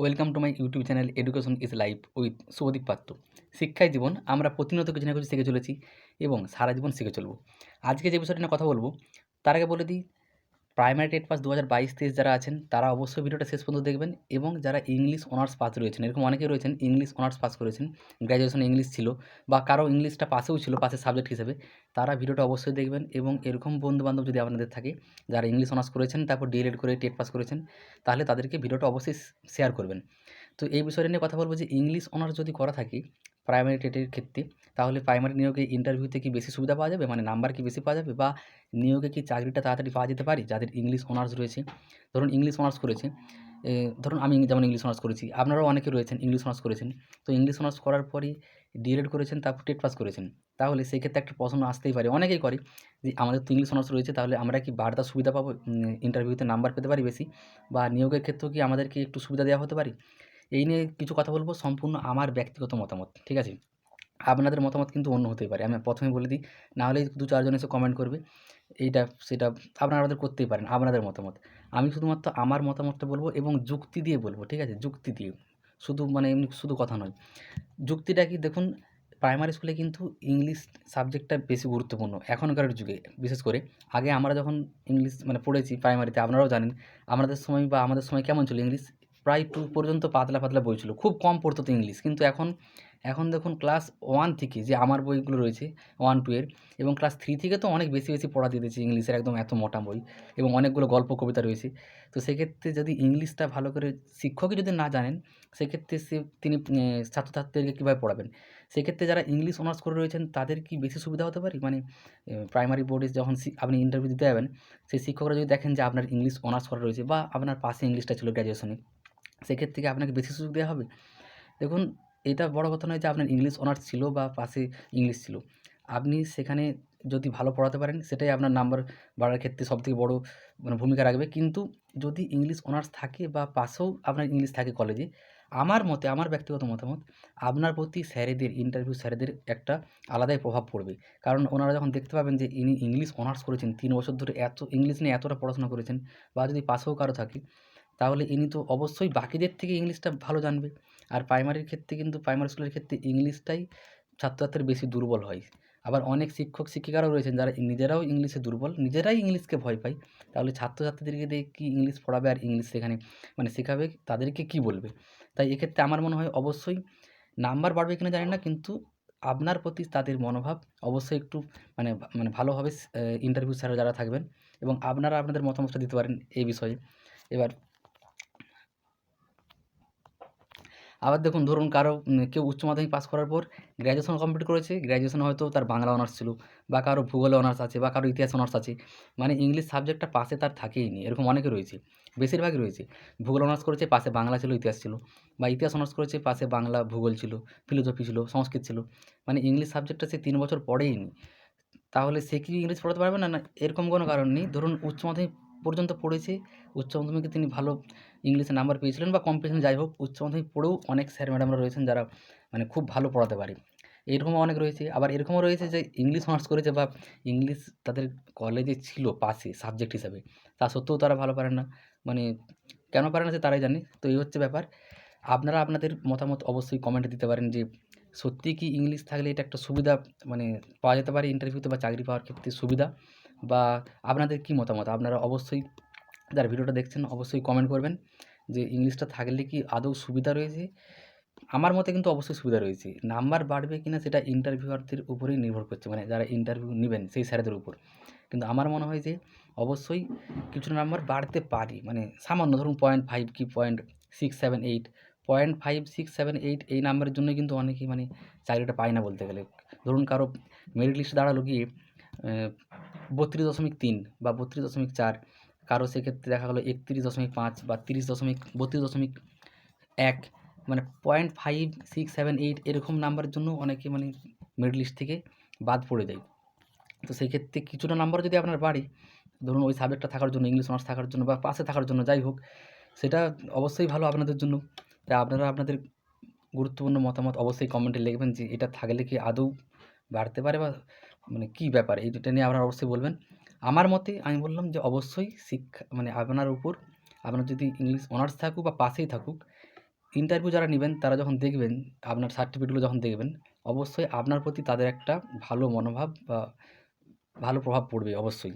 Welcome to my YouTube channel, education is life with Shubhadip Patra. শিক্ষায় জীবন, আমরা প্রতিনিয়ত কিছু না কিছু শিখে চলেছি এবং সারা জীবন শিখে চলবো। আজকে যে বিষয়টা নিয়ে কথা বলব, তার আগে বলে দিই প্রাইমারি টেট পাস দু হাজার বাইশ, তেইশ যারা আছেন, তারা অবশ্যই ভিডিওটা শেষ পর্যন্ত দেখবেন এবং যারা ইংলিশ অনার্স পাস রয়েছেন, এরকম অনেকেই রয়েছেন ইংলিশ অনার্স পাস করেছেন গ্র্যাজুয়েশন ইংলিশ ছিল বা কারও ইংলিশটা পাশেও ছিল, পাশের সাবজেক্ট হিসেবে, তারা ভিডিওটা অবশ্যই দেখবেন এবং এরকম বন্ধুবান্ধব যদি আপনাদের থাকে, যারা ইংলিশ অনার্স করেছেন, তারপর ডিএলএড করে টেট পাস করেছেন, তাহলে তাদেরকে ভিডিওটা অবশ্যই শেয়ার করবেন। তো এই বিষয়টা নিয়ে কথা বলব যে ইংলিশ অনার্স যদি করা থাকে প্রাইমারি টেটের ক্ষেত্রে, তাহলে প্রাইমারি নিয়োগে ইন্টারভিউতে কি বেশি সুবিধা পাওয়া যাবে? মানে নাম্বার কি বেশি পাওয়া যাবে? বা নিয়োগে কি চাকরিটা তাড়াতাড়ি পাওয়া যেতে পারে? যাদের ইংলিশ অনার্স রয়েছে। ধরুন ইংলিশ অনার্স করেছে ধরুন আমি যেমন ইংলিশ অনার্স করেছি, আপনারাও অনেকে রয়েছেন ইংলিশ অনার্স করেছেন। তো ইংলিশ অনার্স করার পরই ডিএলএড করেছেন, তারপর টেট পাস করেছেন। তাহলে সেই ক্ষেত্রে একটা প্রশ্ন আসতেই পারে। অনেকেই করে যে, আমাদের তো ইংলিশ অনার্স রয়েছে, তাহলে আমরা কি বাড়তা সুবিধা পাবো? ইন্টারভিউতে নাম্বার পেতে পারি বেশি? বা নিয়োগের ক্ষেত্রেও কি আমাদেরকে একটু সুবিধা দেওয়া হতে পারে? এই নিয়ে কিছু কথা বলব সম্পূর্ণ আমার ব্যক্তিগত মতামত, ঠিক আছে? আপনাদের মতামত কিন্তু অন্য হতেই পারে। আমি প্রথমে বলে দিই, না হলে দু চারজন এসে কমেন্ট করবে, এইটা, সেটা আপনারা আমাদের করতেই পারেন, আপনাদের মতামত। আমি শুধুমাত্র আমার মতামতটা বলব এবং যুক্তি দিয়ে বলব, ঠিক আছে? যুক্তি দিয়ে। শুধু মানে এমনি শুধু কথা নয়। যুক্তিটা কি দেখুন প্রাইমারি স্কুলে কিন্তু ইংলিশ সাবজেক্টটা বেশি গুরুত্বপূর্ণ, এখনকার যুগে। বিশেষ করে আগে আমরা যখন ইংলিশ মানে পড়েছি প্রাইমারিতে আপনারাও জানেন, আমাদের সময় বা আমাদের সময় কেমন ছিল ইংলিশ প্রায় টু পর্যন্ত পাতলা পাতলা বই ছিল। খুব কম পড়তো তো ইংলিশ। কিন্তু এখন এখন দেখুন ক্লাস ওয়ান থেকে যে আমার বইগুলো রয়েছে, ওয়ান, টু এর, এবং ক্লাস থ্রি থেকে তো অনেক বেশি বেশি পড়া দিয়ে দিয়েছে ইংলিশের একদম এত মোটা বই এবং অনেকগুলো গল্প, কবিতা রয়েছে। তো সেক্ষেত্রে যদি ইংলিশটা ভালো করে শিক্ষকই যদি না জানেন, সেক্ষেত্রে সে, তিনি ছাত্রছাত্রীদেরকে কীভাবে পড়াবেন? সেক্ষেত্রে যারা ইংলিশ অনার্স করে রয়েছেন, তাদের কি বেশি সুবিধা হতে পারে? মানে প্রাইমারি বোর্ডে যখন আপনি ইন্টারভিউ দিতে যাবেন, সেই শিক্ষকরা যদি দেখেন যে আপনার ইংলিশ অনার্স করা রয়েছে বা আপনার পাশে ইংলিশটা ছিল গ্র্যাজুয়েশনে সেক্ষেত্রে কি আপনাকে বেশি সুযোগ দেওয়া হবে? দেখুন, এটা বড় কথা নয় যে আপনার ইংলিশ অনার্স ছিল বা পাশে ইংলিশ ছিল। আপনি সেখানে যদি ভালো পড়াতে পারেন, সেটাই আপনার নাম্বার বাড়ার ক্ষেত্রে সবথেকে বড় মানে ভূমিকা রাখবে। কিন্তু যদি ইংলিশ অনার্স থাকে বা পাশেও আপনার ইংলিশ থাকে কলেজে আমার মতে, আমার ব্যক্তিগত মতামত, আপনার প্রতি স্যারেদের ইন্টারভিউ স্যারেদের একটা আলাদাই প্রভাব পড়বে। কারণ ওনারা যখন দেখতে পাবেন যে ইনি ইংলিশ অনার্স করেছেন, তিন বছর ধরে এত ইংলিশ নিয়ে এতটা পড়াশোনা করেছেন বা যদি পাশেও কারও থাকে তাহলে ইনি তো অবশ্যই বাকিদের থেকে ইংলিশটা ভালো জানবে। আর প্রাইমারির ক্ষেত্রে কিন্তু, প্রাইমারি স্কুলের ক্ষেত্রে ইংলিশটাই ছাত্রছাত্রীর বেশি দুর্বল হয়। আবার অনেক শিক্ষক, শিক্ষিকারাও রয়েছেন যারা নিজেরাও ইংলিশে দুর্বল, নিজেরাই ইংলিশকে ভয় পায়। তাহলে ছাত্রছাত্রীদেরকে দিয়ে কী ইংলিশ পড়াবে আর ইংলিশ সেখানে মানে শেখাবে, তাদেরকে কী বলবে? তাই এক্ষেত্রে আমার মনে হয় অবশ্যই নাম্বার বাড়বে কিনা জানি না, কিন্তু আপনার প্রতি তাদের মনোভাব অবশ্যই একটু মানে মানে ভালোভাবে ইন্টারভিউ স্যার যারা থাকবেন এবং আপনারা আপনাদের মতামতটা দিতে পারেন এই বিষয়ে। এবার আবার দেখুন ধরুন কারও কেউ উচ্চ মাধ্যমিক পাস করার পর গ্র্যাজুয়েশন কমপ্লিট করেছে গ্র্যাজুয়েশন হয়তো তার বাংলা অনার্স ছিল বা কারও ভূগোলে অনার্স আছে বা কারও ইতিহাস অনার্স আছে। মানে ইংলিশ সাবজেক্টটা পাশে তার থাকেই নি, এরকম অনেকে রয়েছে, বেশিরভাগই রয়েছে। ভূগোল অনার্স করেছে পাশে বাংলা ছিল, ইতিহাস ছিল বা ইতিহাস অনার্স করেছে পাশে বাংলা, ভূগোল ছিল ফিলোসফি ছিল, সংস্কৃত ছিল। মানে ইংলিশ সাবজেক্টটা সে তিন বছর পড়েই নি। তাহলে সে কি ইংলিশ পড়াতে পারবে না? না, এরকম কোনো কারণ নেই। ধরুন উচ্চ মাধ্যমিক পর্যন্ত পড়েছে। উচ্চ মাধ্যমিকে তিনি ভালো ইংলিশে নাম্বার পেয়েছিলেন বা কম্পিটিশন যাই হোক, উচ্চ মাধ্যমিক পড়েও অনেক স্যার ম্যাডামরা রয়েছেন যারা মানে খুব ভালো পড়াতে পারে। এরকমও অনেক রয়েছে। আবার এরকমও রয়েছে যে ইংলিশ অনার্স করেছে বা ইংলিশ তাদের কলেজে ছিল পাশে সাবজেক্ট হিসাবে। তা সত্ত্বেও তারা ভালো পারেন না। মানে কেন পারে না সে তারাই জানে। তো এই হচ্ছে ব্যাপার। আপনারা আপনাদের মতামত অবশ্যই কমেন্টে দিতে পারেন যে সত্যি কি ইংলিশ থাকলে এটা একটা সুবিধা? মানে পাওয়া যেতে পারে ইন্টারভিউতে বা চাকরি পাওয়ার ক্ষেত্রে সুবিধা। বা আপনাদের কি মতামত? আপনারা অবশ্যই যারা ভিডিওটা দেখছেন, অবশ্যই কমেন্ট করবেন যে ইংলিশটা থাকলে কি আদৌ সুবিধা রয়েছে? আমার মতে কিন্তু অবশ্যই সুবিধা রয়েছে। নাম্বার বাড়বে কিনা সেটা ইন্টারভিউয়ারদের উপরেই নির্ভর করছে। মানে যারা ইন্টারভিউ নেবেন সেই স্যারেদের উপর। কিন্তু আমার মনে হয় যে অবশ্যই কিছু নাম্বার বাড়তে পারি। মানে সামান্য ধরুন পয়েন্ট ফাইভ কি point six seven eight point five six seven eight এই নাম্বারের জন্য কিন্তু অনেকেই মানে চাকরিটা পায় না বলতে গেলে। ধরুন কারও মেরিট লিস্টে দাঁড়াল গিয়ে বত্রিশ দশমিক তিন বা বত্রিশ দশমিক চার, কারও সেক্ষেত্রে দেখা গেলো একত্রিশ দশমিক পাঁচ বা তিরিশ দশমিক, বত্রিশ দশমিক এক মানে point five six seven eight এরকম নাম্বারের জন্য অনেকে মানে মেরিট লিস্ট থেকে বাদ পড়ে যায়। তো সেই ক্ষেত্রে কিছুটা নাম্বার যদি আপনার বাড়ে, ধরুন ওই সাবজেক্টটা থাকার জন্য ইংলিশ অনার্স থাকার জন্য বা পাশে থাকার জন্য যাই হোক, সেটা অবশ্যই ভালো আপনাদের জন্য। আপনারা আপনাদের গুরুত্বপূর্ণ মতামত অবশ্যই কমেন্টে লিখবেন যে এটা থাকলে কি আদৌ বাড়তে পারে বা মানে কী ব্যাপার? এইটা নিয়ে আপনারা অবশ্যই বলবেন। আমার মতে আমি বললাম যে অবশ্যই শিক্ষা মানে আপনার উপর আপনার যদি ইংলিশ অনার্স থাকুক বা পাশেই থাকুক ইন্টারভিউ যারা নেবেন তারা যখন দেখবেন, আপনার সার্টিফিকেটগুলো যখন দেখবেন, অবশ্যই আপনার প্রতি তাদের একটা ভালো মনোভাব বা ভালো প্রভাব পড়বে অবশ্যই।